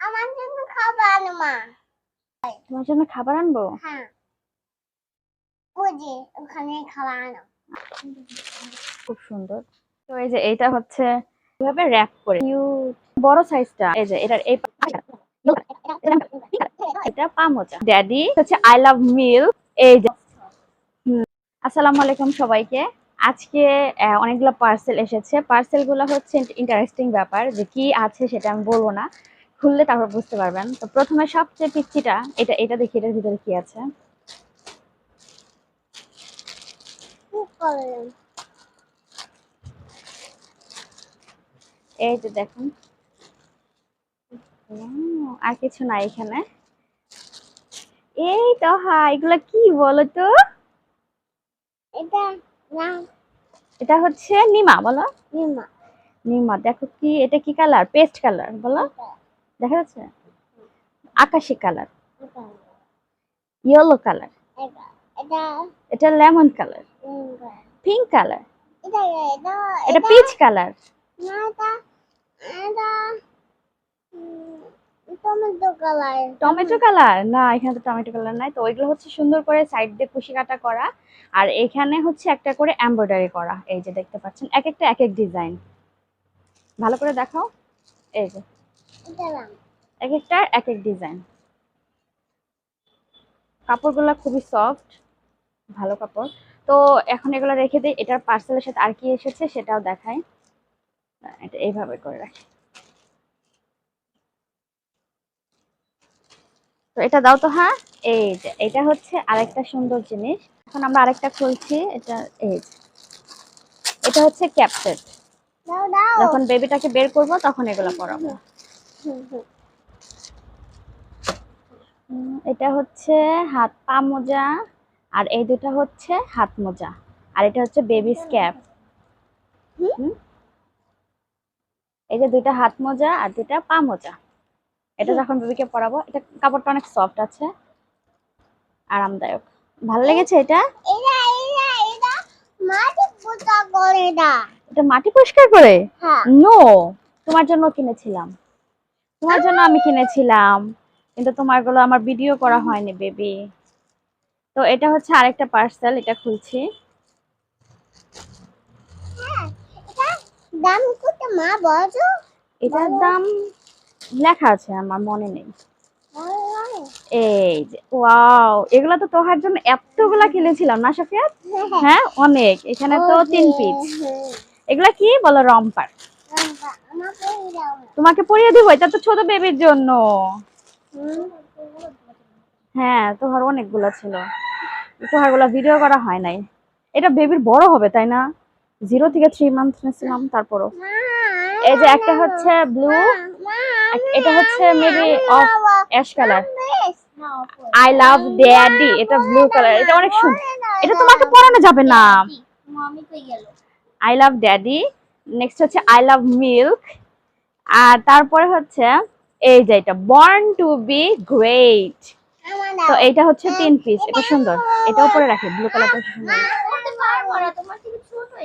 আমার জন্য খাবার আনো মা। তোমার জন্য খাবার আনব? হ্যাঁ। ওই ওখানে খাবার আনো। খুব সুন্দর। তো এই যে এইটা হচ্ছে কীভাবে র্যাপ করে. বড় সাইজটা এই যে এটার এই এটা পামোচা। ড্যাডি হচ্ছে আই লাভ মিল্ক এই যে আসসালামু আলাইকুম সবাইকে। আজকে অনেকগুলো পার্সেল এসেছে। পার্সেলগুলো হচ্ছে ইন্টারেস্টিং ব্যাপার। যে কি আছে সেটা আমি বলব না। খুললে তারপর বুঝতে পারবেন। তো প্রথমে সবচেয়ে পিচ্ছিটা এটা এটা দেখি এটার ভিতরে কি আছে? এই যে দেখুন। আর কিছু নাই এখানে। এই তো হ্যাঁ এগুলো কি বলো তো? এটা না এটা হচ্ছে নিমা বলো? নিমা। নিমা দেখো কি এটা কি কালার? পেস্ট কালার বলো? দেখা যাচ্ছে? আকাশি কালার। Yellow colour. এটা লেমন কালার। Pink colour. এটা পিচ কালার। Tomato colour? না, এখানে তো টমেটো কালার নাই। তো ওইগুলো হচ্ছে সুন্দর করে সাইড দিয়ে কুশি কাটা করা। আর এখানে হচ্ছে একটা করে এমব্রয়ডারি করা। এই যে দেখতে পাচ্ছেন, এক একটা এক এক ডিজাইন ভালো করে দেখাও। এই যে। এক একটা এক এক ডিজাইন কাপড়গুলো খুবই সফট ভালো কাপড়। তো এখন এগুলো রেখে দিই এটার পার্সেলের সাথে আর কি এসেছে সেটাও দেখাই। এটা এইভাবে করে রাখি। তো এটা দাও তো হ্যাঁ? এই যে এটা হচ্ছে আরেকটা সুন্দর জিনিস। এখন আমরা আরেকটা খুলছি এটা এই। এটা হচ্ছে ক্যাপসেট। যখন বেবিটাকে বের করব তখন এগুলো পরাবো। এটা হচ্ছে হাত পা মোজা আর এই দুটো হচ্ছে হাত মোজা। আর এটা হচ্ছে বেবি স্ক্যাপ এই যে দুইটা হাত মোজা আর দুইটা পা মোজা। এটা যখন বেবিকে পরাবো এটা কাপড়টা অনেক সফট আছে। আরামদায়ক। ভালো লেগেছে এটা? এটা মাটি পরিষ্কার করে? হ্যাঁ। নো তোমার জন্য কিনেছিলাম। তোমার জন্য আমি কিনেছিলাম। কিন্তু তোমারগুলো আমার ভিডিও করা হয়নি বেবি তো এটা হচ্ছে আরেকটা পার্সেল এটা খুলছি। দাম এটার দাম লেখা আছে, আমার মনে নেই। এই ওয়াও এগুলা তো তোহার জন্য এতগুলা কিনেছিলাম না, সাফিয়াত? হ্যাঁ অনেক। এখানে তো তিন পিস এগুলা কি? বলো, রম্পার। তোমাকে পরিয়ে দিব এটা তো ছোট বেবির জন্য। হ্যাঁ তোহার অনেকগুলো ছিল। তোহারগুলা ভিডিও করা হয় নাই। এটা বেবির বড় হবে তাই না? জিরো থেকে থ্রি মান্থ নিয়েছিলাম তারপরও। এই যে একটা হচ্ছে ব্লু এটা হচ্ছে maybe off ash colour I love daddy এটা ব্লু কালার এটা অনেক সুন্দর এটা তোমাকে পরানো যাবে না। মামি কই গেল আই লাভ ড্যাডি নেক্সট হচ্ছে আই লাভ মিল্ক আর তারপরে হচ্ছে, এই যে এটা বর্ন টু বি গ্রেট তো এইটা হচ্ছে তিন পিস এটা সুন্দর। এটা উপরে রাখি ব্লু কালারটা সুন্দর।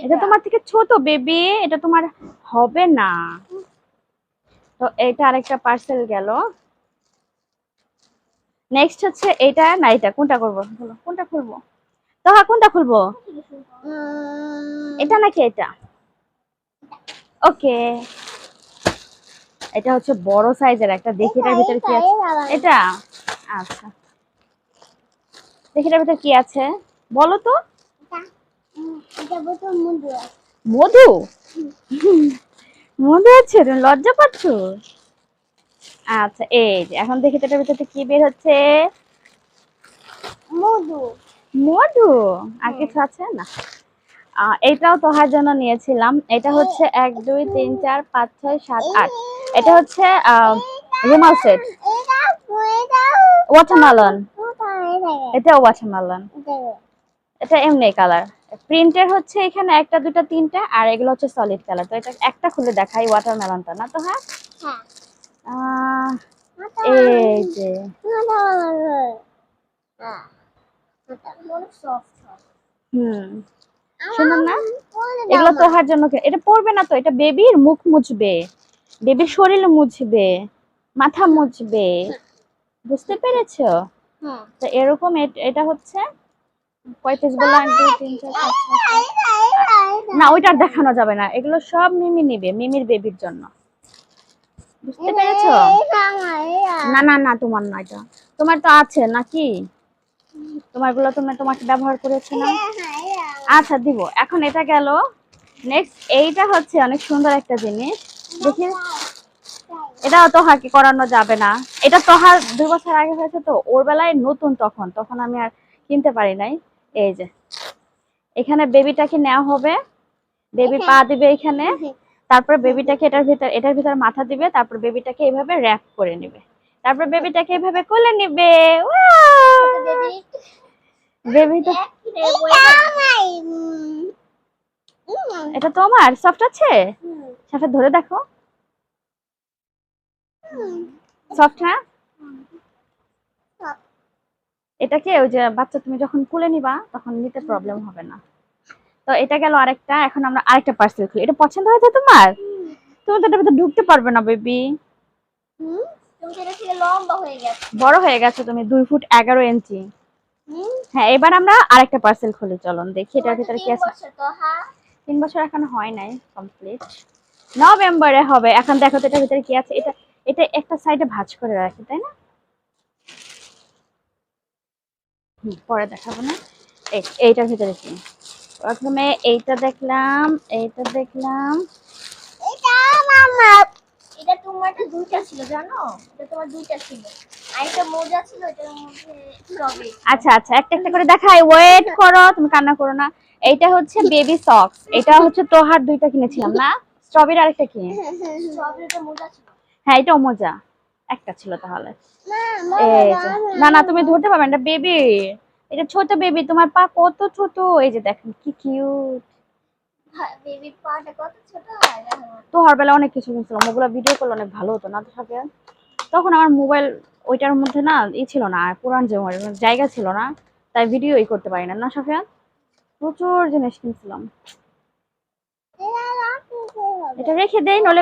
এটা তোমার থেকে ছোট বেবি এটা তোমার হবে না। তো এটা আরেকটা পার্সেল গেল। নেক্সট হচ্ছে এটা, না, এটা, কোনটা করব? কোনটা খুলবো? তো হ্যাঁ কোনটা খুলবো? এটা নাকি এটা? ওকে। এটা হচ্ছে বড় সাইজের একটা দেখি এটার ভিতরে কি আছে? এটা? আচ্ছা। দেখি এটার ভিতরে কি আছে? বলো তো। মধু মধু? আছে তুমি লজ্জা পাচ্ছ? আচ্ছা এই যে এখন দেখি তো এটার ভিতরে কি বের হচ্ছে? মধু। মধু? আর কিছু আছে? না। আহ, এইটাও তোহার জন্য নিয়েছিলাম। এটা হচ্ছে এক দুই তিন চার পাঁচ ছয় সাত আট। এটা হচ্ছে রুমাল সেট। ওয়াটারমেলন এটা ওয়াটারমেলন এটা এমনি কালার প্রিন্টের হচ্ছে এখানে একটা দুটা তিনটা আর এগুলো হচ্ছে সলিড কালার তো এটা একটা খুলে দেখাই ওয়াটারমেলনটা না তো হ্যাঁ। হ্যাঁ আহ, এই যে। হুম। সুন্দর না? এগুলো তোহার জন্য এটা পড়বে না তো এটা বেবির মুখ মুছবে বেবির শরীর মুছবে মাথা মুছবে। বুঝতে পেরেছ? তো এরকম এটা হচ্ছে কয় পিস এক, দুই তিন চার পাঁচ না ওইটা দেখানো যাবে না এগুলো সব মিমি নিবে মিমির বেবির জন্য। বুঝতে পেরেছ? না না না তোমার না এটা। তোমার তো আছে নাকি? তোমারগুলো তুমি তোমাকে ব্যবহার করেছে না? আচ্ছা দিব। এখন এটা গেল। নেক্সট এইটা হচ্ছে অনেক সুন্দর একটা জিনিস। দেখি। এটাও তোহাকে করানো যাবে না। এটা তোহার দুই বছর আগে হয়েছে তো ওর বেলায় নতুন তখন। তখন আমি আর কিনতে পারি নাই। এই যে। এখানে বেবিটাকে নেওয়া হবে। বেবি পা দিবে এখানে। তারপর বেবিটাকে এটার ভিতর এটার ভিতর মাথা দিবে। তারপর বেবিটাকে এইভাবে র্যাপ করে নেবে। তারপর বেবিটাকে এইভাবে কোলে নিবে। বেবিটা এটা তোমার? সফট আছে? সাথে ধরে দেখো। সফট হ্যাঁ? এটাকে ওই যে বাচ্চা তুমি যখন কুলে নিবা তখন নিতে প্রবলেম হবে না। তো এটা গেল আরেকটা। এখন আমরা আরেকটা পার্সেল খুলি। এটা পছন্দ হয়েছে তোমার? তুমি তো ভিতরে ঢুকতে পারবে না বেবি বড় হয়ে গেছো তুমি দুই ফুট এগারো ইঞ্চি হ্যাঁ এবার আমরা আরেকটা পার্সেল খুলি চলুন দেখি এটার ভিতরে কি আছে। হ্যাঁ। তিন বছর এখন হয় নাই কমপ্লিট নভেম্বরে হবে এখন দেখো তো এটার ভিতরে কি আছে। এটা এটা একটা সাইডে ভাঁজ করে রাখি তাই না? পরে দেখাবো না। এই- এইটার ভিতরে কি? প্রথমে এইটা দেখলাম এইটা দেখলাম। এটা মামা এটা তোমার দুইটা ছিল জানো? এটা তোমার দুইটা ছিল। আচ্ছা আচ্ছা একটা একটা করে দেখাই। ওয়েট করো তুমি কান্না করো না। এইটা হচ্ছে বেবি সক্স এটা হচ্ছে তোহার দুইটা কিনেছিলাম না? স্ট্রবেরি আরেকটা কি স্ট্রবেরিটা হ্যাঁ এটা মজা। একটা ছিল তাহলে। না না তুমি ধরতে পারবে না এটা বেবি এটা ছোট বেবি তোমার পা কত ছোট? এই যে দেখেন কি কিউট বেবি পাটা কত ছোট? হয় দেখো তো বেলা অনেক কিছু কিনছিলাম। ওগুলো ভিডিও করলে অনেক ভালো হতো না তো তখন আমার মোবাইল ওইটার মধ্যে না ই ছিল না পুরান যে জায়গা ছিল না তাই ভিডিও ই করতে পারি না। না সাফিয়া? প্রচুর জিনিস কিনছিলাম। এটা রেখে দেই নলে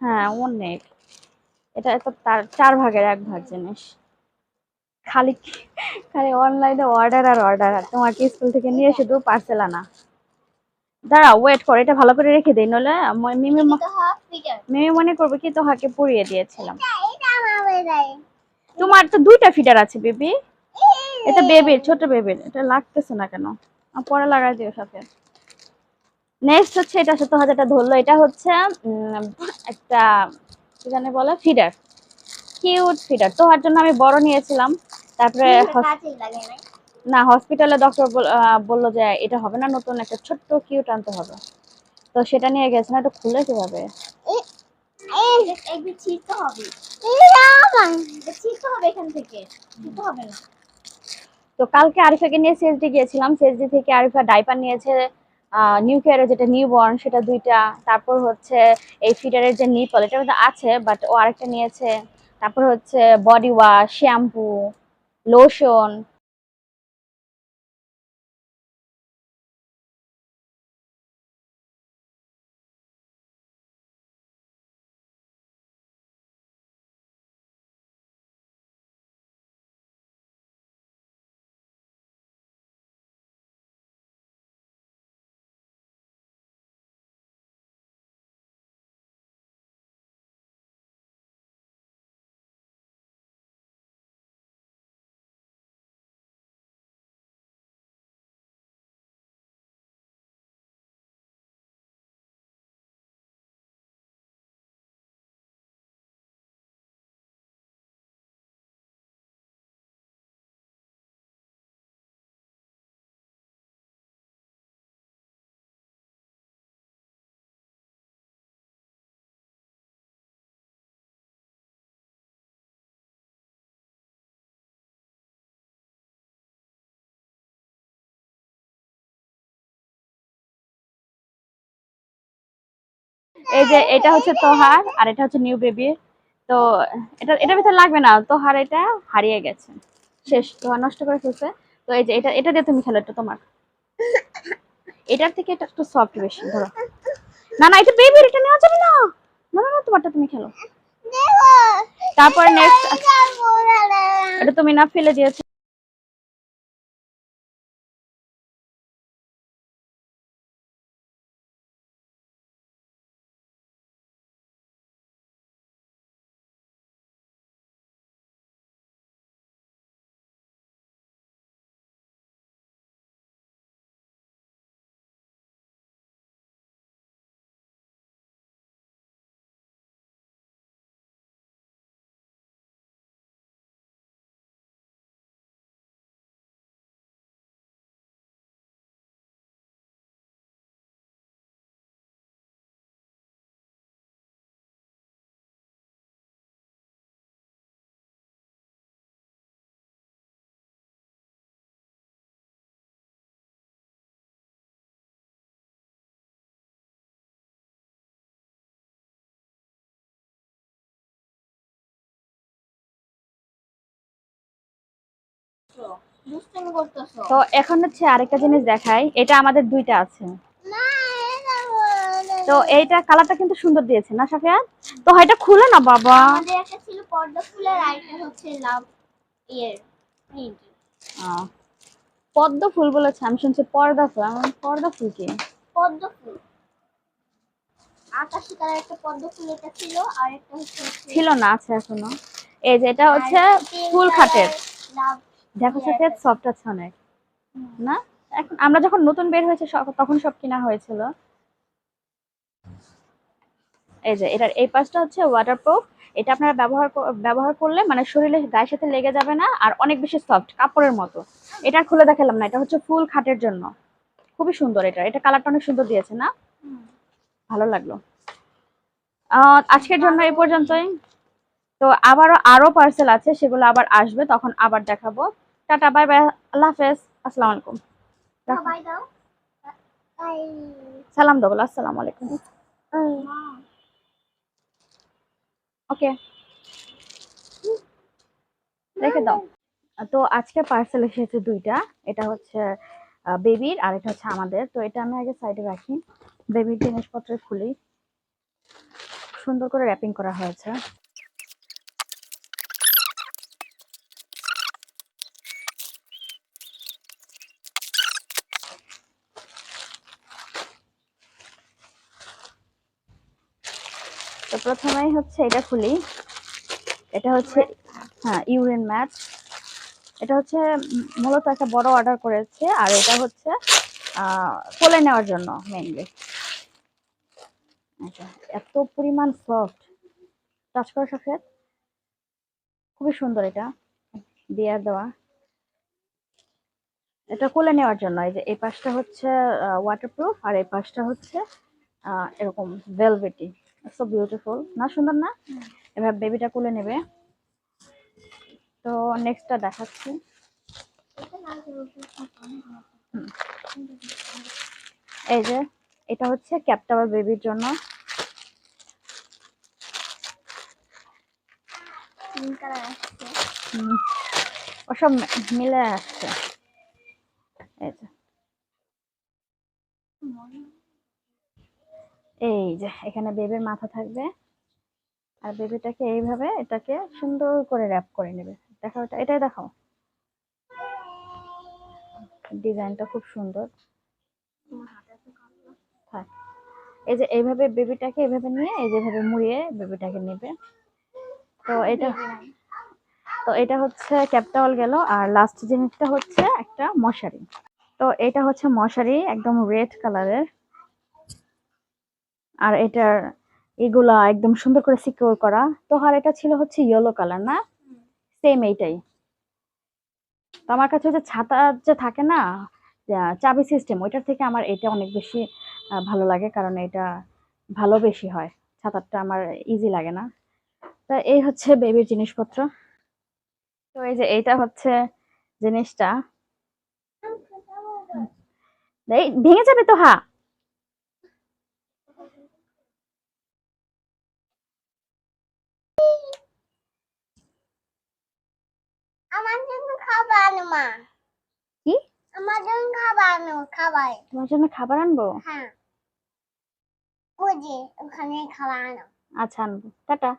হ্যাঁ অনেক। এটা তো তার চার ভাগের এক ভাগ জিনিস। খালি খালি অনলাইনে অর্ডার আর অর্ডার আর তোমাকে স্কুল থেকে নিয়ে শুধু পার্সেল আনা। দাঁড়া ওয়েট কর এটা ভালো করে রেখে দেই নলে মিমি মিমি মনে করবে কি তোহাকে পুড়িয়ে দিয়েছিলাম। দেয় তোমার তো দুইটা ফিটার আছে বেবি এটা বেবির ছোট বেবির এটা লাগতেছে না কেন? পরে লাগাই দিও সাথে। নেক্সট হচ্ছে এটা সত্তর হাজারটা ধরলো এটা হচ্ছে একটা কি জানি বলে ফিডার কিউট ফিডার তোহার জন্য আমি বড় নিয়েছিলাম। তারপরে না না হসপিটালে ডক্টর বলল যে এটা হবে না নতুন একটা ছোট্ট কিউট আনতে হবে। তো সেটা নিয়ে গেছে না এটা খুলে কীভাবে? হবে। তো কালকে আরিফাকে নিয়ে সেজডি গিয়েছিলাম। সেজডি থেকে আরিফা ডাইপার নিয়েছে নিউ কেয়ারের যেটা নিউ বর্ন সেটা দুইটা, তারপর হচ্ছে এই ফিডারের যে নিপল এটা আছে বাট ও আরেকটা নিয়েছে। তারপর হচ্ছে বডি ওয়াশ শ্যাম্পু লোশন এই যে এটা হচ্ছে তোহার আর এটা হচ্ছে নিউ বেবি। তো এটা এটার ভিতরে লাগবে না তোহার এটা হারিয়ে গেছে। শেষ তোহার নষ্ট করে ফেলছে। তো এই যে এটা এটা দিয়ে তুমি খেলো এটা তোমার। এটার থেকে এটা একটু সফট বেশি ধরো। না না এটা বেবির এটা নেওয়া যাবে না। না না না, তোমারটা তুমি খেলো। তারপর নেক্সট এটা তুমি না ফেলে দিয়েছ। তো এখন হচ্ছে আরেকটা জিনিস দেখাই। এটা আমাদের দুইটা আছে। তো এইটা কালারটা কিন্তু সুন্দর দিয়েছে না সাফিয়া? তো এটা খুলে না বাবা। আমাদের একটা ছিল পর্দা ফুলের আর হচ্ছে লাভ ইয়ের পদ্ম ফুল বলেছে আমি শুনছি পর্দা ফুল। আমার পর্দা ফুল কি? পদ্ম ফুল। আকাশি কালার একটা পদ্ম ফুল এটা ছিল আর একটা হচ্ছে ছিল না আছে এখনও। এই যে এটা হচ্ছে ফুল খাটের। লাভ দেখো সাথে সফট আছে অনেক। না? এখন আমরা যখন নতুন বের হয়েছে তখন সব কিনা হয়েছিল। এই যে এটার এই পাশটা হচ্ছে ওয়াটারপ্রুফ এটা আপনারা ব্যবহার ব্যবহার করলে মানে শরীরে গায়ের সাথে লেগে যাবে না আর অনেক বেশি সফট কাপড়ের মতো। এটা খুলে দেখালাম না এটা হচ্ছে ফুল খাটের জন্য। খুবই সুন্দর এটা। এটা কালারটা অনেক সুন্দর দিয়েছে না? ভালো লাগল। আজকের জন্য এই পর্যন্তই। তো আবারও আরও পার্সেল আছে সেগুলো আবার আসবে তখন আবার দেখাবো। টাটা বাই বাই আল্লাহ হাফেজ আসসালামু আলাইকুম। সালাম দাও বলো, আসসালামু আলাইকুম। ওকে রেখে দাও। তো আজকে পার্সেল এসেছে দুইটা এটা হচ্ছে বেবির আর এটা হচ্ছে আমাদের। তো এটা আমি আগে সাইডে রাখি। বেবির জিনিসপত্র খুলি। সুন্দর করে র্যাপিং করা হয়েছে। তো প্রথমেই হচ্ছে এটা খুলি। এটা হচ্ছে হ্যাঁ ইউরিন ম্যাট। এটা হচ্ছে মূলত একটা বড় অর্ডার করেছে, আর এটা হচ্ছে কোলে নেওয়ার জন্য মেইনলি এত পরিমাণ সফট টাচ করা সফেদ। খুবই সুন্দর এটা দেয়ার দেওয়া। এটা কোলে নেওয়ার জন্য, এই যে, এই পাশটা হচ্ছে ওয়াটারপ্রুফ আর এই পাশটা হচ্ছে এরকম ভেলভেটি সো বিউটিফুল না সুন্দর না? এবার বেবিটা কোলে নেবে। তো নেক্সটটা দেখাচ্ছি। এই যে এটা হচ্ছে ক্যাপটাওয়ার বেবির জন্য। ওসব মিলে আসছে। এই যে। এই যে, এখানে বেবির মাথা থাকবে। আর বেবিটাকে এইভাবে এটাকে সুন্দর করে র্যাপ করে নেবে। দেখাও এটা, এটাই দেখাও। ডিজাইনটা খুব সুন্দর। এই যে, এইভাবে বেবিটাকে এইভাবে নিয়ে, এই যেভাবে মুড়িয়ে বেবিটাকে নেবে। তো এটা তো এটা হচ্ছে ক্যাপটাওয়াল গেল। আর লাস্ট জিনিসটা হচ্ছে একটা মশারি। তো এটা হচ্ছে মশারি একদম রেড কালারের আর এটার এগুলা একদম সুন্দর করে সিকিউর করা। তো আর এটা ছিল হচ্ছে ইয়েলো কালার না? সেম এইটাই। তো আমার কাছে যে ছাতা যে থাকে না চাবি সিস্টেম ওইটার থেকে আমার এটা অনেক বেশি ভালো লাগে কারণ এটা ভালো বেশি হয়। ছাতারটা আমার ইজি লাগে না। তা এই হচ্ছে বেবির জিনিসপত্র। তো এই যে এইটা হচ্ছে জিনিসটা। ভেঙে যাবে তো হা আমার জন্য খাবার আনো মা। কি? আমার জন্য খাবার আনো খাবার। তোমার জন্য খাবার আনব? হ্যাঁ। ওখানে খাবার আনো আচ্ছা আনব। টাটা।